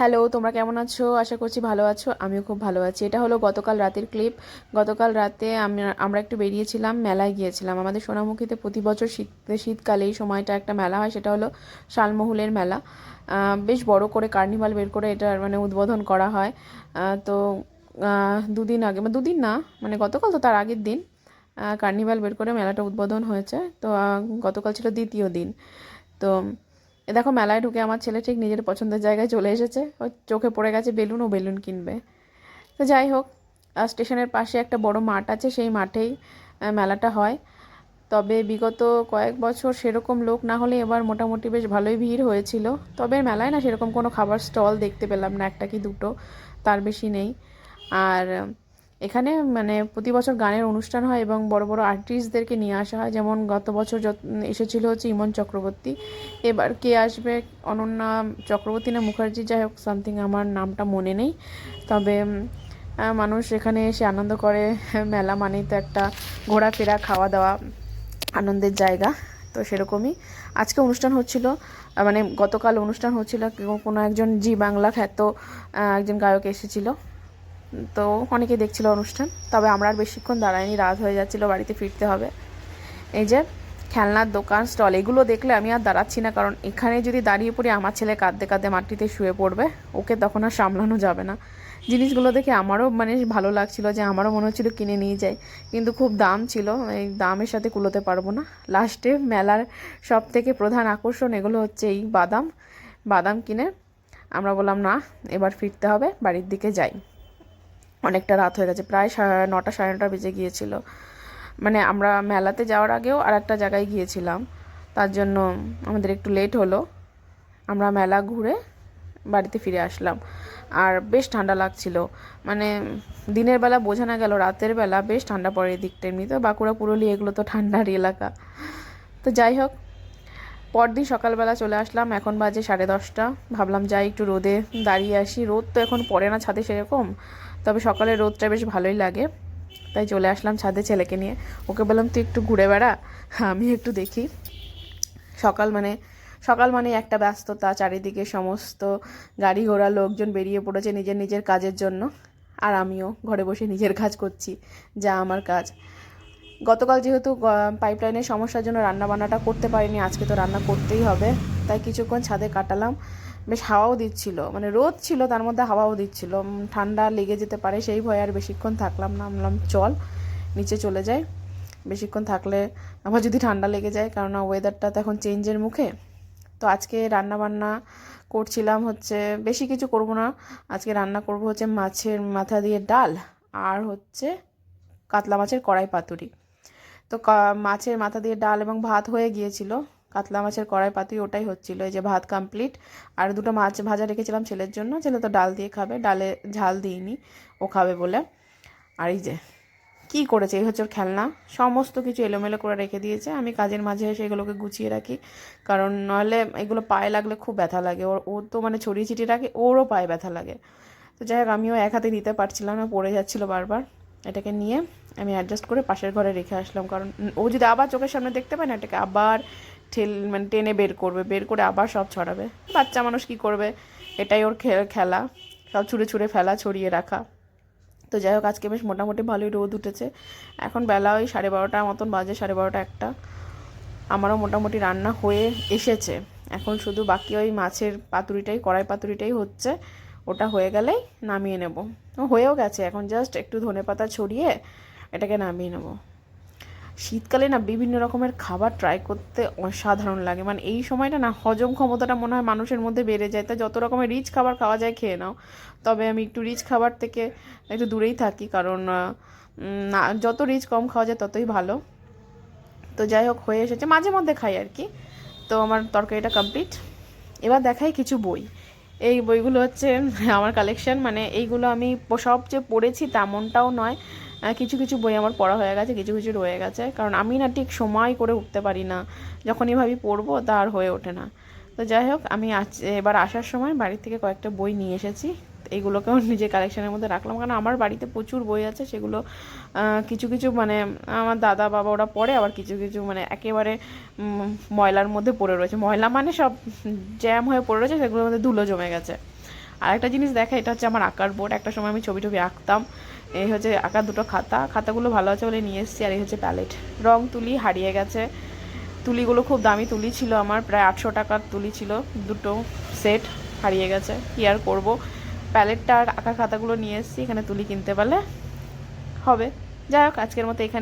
Hello, তোমরা কেমন আছো? আশা করছি ভালো আছো, আমিও খুব ভালো আছি। এটা হলো গতকাল রাতের ক্লিপ। গতকাল রাতে আমি আমরা একটু বেরিয়েছিলাম, মেলায় গিয়েছিলাম। আমাদের সোনামুখীতে প্রতি বছর শীত, শীতকালে এই সময়টা একটা মেলা হয়, সেটা হলো শালমহুলের মেলা। বেশ বড় করে কার্নিভাল বের করে এটার মানে উদ্বোধন করা হয়। তো দুদিন আগে মানে দুদিন না মানে গতকাল তো তার আগের দিন কার্নিভাল বের করে মেলাটা উদ্বোধন হয়েছে। তো গতকাল ছিল দ্বিতীয় দিন। তো এ দেখো মেলায় ঢুকে আমার ছেলে ঠিক নিজের পছন্দের জায়গায় চলে এসেছে। ও চোখে পড়ে গেছে, বেলুন ও বেলুন কিনবে। তো যাই হোক স্টেশনের পাশে একটা বড় মাঠ আছে, সেই মাঠেই মেলাটা হয়। তবে বিগত কয়েক বছর সেরকম লোক না হলে এবার মোটামুটি বেশ ভালোই ভিড় হয়েছিল। তবে মেলায় না সেরকম কোনো খাবার স্টল দেখতে পেলাম না, একটা কি দুটো, তার বেশি নেই। আর এখানে মানে প্রতি বছর গানের অনুষ্ঠান হয় এবং বড় বড় আর্টিস্টদেরকে নিয়ে আসা হয়। যেমন গত বছর এসেছিল হচ্ছে ইমন চক্রবর্তী। এবার কে আসবে? অনন্যা চক্রবর্তী না মুখার্জি? যাই হোক সামথিং আমার নামটা মনে নেই। তবে মানুষ এখানে এসে আনন্দ করে। মেলা মানেই তো একটা ঘোরাফেরা খাওয়া দাওয়া আনন্দের জায়গা। তো সেরকমই। আজকে অনুষ্ঠান হচ্ছিল মানে গতকাল অনুষ্ঠান হচ্ছিল, কোনো একজন জি বাংলা খ্যাত একজন গায়ক এসেছিল। তো অনেকে দেখছিল অনুষ্ঠান, তবে আমরা আর বেশিক্ষণ দাঁড়াইনি, রাত হয়ে যাচ্ছিল, বাড়িতে ফিরতে হবে। এই যে খেলনার দোকান, স্টল, এগুলো দেখলে আমি আর দাঁড়াচ্ছি না, কারণ এখানে যদি দাঁড়িয়ে পড়ি, আমার ছেলে কাঁদতে কাঁদতে মাটিতে শুয়ে পড়বে, ওকে তখন আর সামলানো যাবে না। জিনিসগুলো দেখে আমারও মানে ভালো লাগছিল যে আমারও মনে হচ্ছিল কিনে নিয়ে যাই, কিন্তু খুব দাম ছিল, এই দামের সাথে কুলোতে পারব না। লাস্টে মেলার সব থেকে প্রধান আকর্ষণ এগুলো হচ্ছে এই বাদাম বাদাম কিনে। আমরা বললাম, না, এবার ফিরতে হবে, বাড়ির দিকে যাই। অনেকটা রাত হয়ে গেছে। প্রায় নটা সাড়ে নটা বেজে গিয়েছিল। মানে আমরা মেলাতে যাওয়ার আগেও আর একটা জায়গায় গিয়েছিলাম। তার জন্য আমাদের একটু লেট হলো। আমরা মেলা ঘুরে বাড়িতে ফিরে আসলাম। আর বেশ ঠান্ডা লাগছিল। মানে দিনের বেলা বোঝা না গেল, রাতের বেলা বেশ ঠান্ডা পড়ে দিকটা এমনি তো বাঁকুড়া, পুরুলিয়া এগুলো তো ঠান্ডার এলাকা। তো যাই হোক, পরদিন সকালবেলা চলে আসলাম। এখন বাজে সাড়ে দশটা। ভাবলাম যাই একটু রোদে দাঁড়িয়ে আসি। রোদ তো এখন পড়ে না ছাদে সেরকম। তবে সকালে রোদটা বেশ ভালোই লাগে। তাই চলে আসলাম ছাদে ছেলেকে নিয়ে। ওকে বললাম, তুই একটু ঘুরে বেড়া, আমি একটু দেখি। সকাল মানে সকাল মানে একটা ব্যস্ততা, চারিদিকে সমস্ত গাড়ি ঘোড়া লোকজন বেরিয়ে পড়েছে নিজের নিজের কাজের জন্য। আর আমিও ঘরে বসে নিজের কাজ করছি, যা আমার কাজ। গতকাল যেহেতু পাইপলাইনের সমস্যার জন্য রান্না বান্নাটা করতে পারিনি, আজকে তো রান্না করতেই হবে। তাই কিছুক্ষণ ছাদে কাটালাম। বেশ হাওয়াও দিচ্ছিল। মানে রোদ ছিল, তার মধ্যে হাওয়াও দিচ্ছিল। ঠান্ডা লেগে যেতে পারে, সেই ভয়ে আর বেশিক্ষণ থাকলাম না। বললাম চল, নিচে চলে যাই। বেশিক্ষণ থাকলে আবার যদি ঠান্ডা লেগে যায় কারণ ওয়েদারটা তো এখন চেঞ্জের মুখে। তো আজকে রান্না বান্না করছিলাম হচ্ছে, বেশি কিছু করব না। আজকে রান্না করব হচ্ছে মাছের মাথা দিয়ে ডাল আর হচ্ছে কাতলা মাছের কড়াই পাতুরি। তো মাছের মাথা দিয়ে ডাল এবং ভাত হয়ে গিয়েছিল। কাতলা মাছের কড়াই পাতুরি ওটাই হচ্ছিল এই যে ভাত কমপ্লিট আর দুটো মাছ ভাজা রেখেছিলাম ছেলের জন্য, ছেলে তো ডাল দিয়ে খাবে, ডালে ঝাল দিইনি, ও খাবে বলে। আর এই যে, কী করেছে? এই হচ্ছে খেলনা। সমস্ত কিছু এলোমেলো করে রেখে দিয়েছে। আমি কাজের মাঝে এসে এগুলোকে গুছিয়ে রাখি। কারণ নাহলে এগুলো পায়ে লাগলে খুব ব্যথা লাগে। ওর, ও তো মানে ছড়িয়ে ছিটিয়ে রাখে, ওরও পায়ে ব্যথা লাগে। তো যাই হোক, আমিও এক হাতে নিতে পারছিলাম না, পড়ে যাচ্ছিল বারবার। এটাকে নিয়ে আমি অ্যাডজাস্ট করে পাশের ঘরে রেখে আসলাম। কারণ ও যদি আবার চোখের সামনে দেখতে পায় না, এটাকে আবার ঠেল মানে টেনে বের করবে, বের করে আবার সব ছড়াবে। বাচ্চা মানুষ কি করবে? এটাই ওর খেলা। সব ছুঁড়ে ছুঁড়ে ফেলা, ছড়িয়ে রাখা। তো যাই হোক, আজকে বেশ মোটামুটি ভালোই রোদ উঠেছে। এখন বেলা ওই সাড়ে বারোটার মতন বাজে, সাড়ে বারোটা একটা। আমারও মোটামুটি রান্না হয়ে এসেছে। এখন শুধু বাকি ওই মাছের পাতুরিটাই, কড়াই পাতুরিটাই হচ্ছে। ওটা হয়ে গেলেই নামিয়ে নেব। হয়েও গেছে, এখন জাস্ট একটু ধনেপাতা ছড়িয়ে এটাকে নামিয়ে নেব। শীতকালে না বিভিন্ন রকমের খাবার ট্রাই করতে অসাধারণ লাগে। মানে এই সময়টা না হজম ক্ষমতাটা মনে হয় মানুষের মধ্যে বেড়ে যায়। তাই যত রকমের রিচ খাবার খাওয়া যায় খেয়ে নাও। তবে আমি একটু রিচ খাবার থেকে একটু দূরেই থাকি কারণ না, যত রিচ কম খাওয়া যায় ততই ভালো। তো যাই হোক, হয়ে এসেছে। মাঝে মধ্যে খাই আর কি। তো আমার তরকারিটা কমপ্লিট এবার দেখাই কিছু বই। এই বইগুলো হচ্ছে আমার কালেকশন মানে এইগুলো আমি প- সব যে পড়েছি তেমনটাও নয়। কিছু কিছু বই আমার পড়া হয়ে গেছে, কিছু কিছু রয়ে গেছে। কারণ আমি না ঠিক সময় করে উঠতে পারি না। যখনই ভাবি পড়ব, তা আর হয়ে ওঠে না। তো যাই হোক, আমি আজ, এবার আসার সময় বাড়ি থেকে কয়েকটা বই নিয়ে এসেছি। এইগুলোকেও নিজের কালেকশনের মধ্যে রাখলাম। কারণ আমার বাড়িতে প্রচুর বই আছে, সেগুলো কিছু কিছু মানে আমার দাদা বাবা ওরা পড়ে, আবার কিছু কিছু মানে একেবারে ময়লার মধ্যে পড়ে রয়েছে। ময়লা মানে সব, জ্যাম হয়ে পড়ে রয়েছে, সেগুলোর মধ্যে ধুলো জমে গেছে। আর একটা জিনিস দেখা, এটা হচ্ছে আমার আঁকার বোর্ড। একটা সময় আমি ছবি টবি আঁকতাম। এই হচ্ছে আঁকার দুটো খাতা। খাতাগুলো ভালো আছে বলে নিয়ে এসেছি, আর এই হচ্ছে প্যালেট। রং তুলি হারিয়ে গেছে। তুলিগুলো খুব দামি তুলি ছিল আমার, প্রায় আটশো টাকার তুলি ছিল। দুটো সেট হারিয়ে গেছে, কী আর করব? প্যালেটটা আর আঁকার খাতাগুলো নিয়ে এসেছি, এখানে তুলি কিনতে পারলে হবে। যাই হোক, আজকের মতো এখানে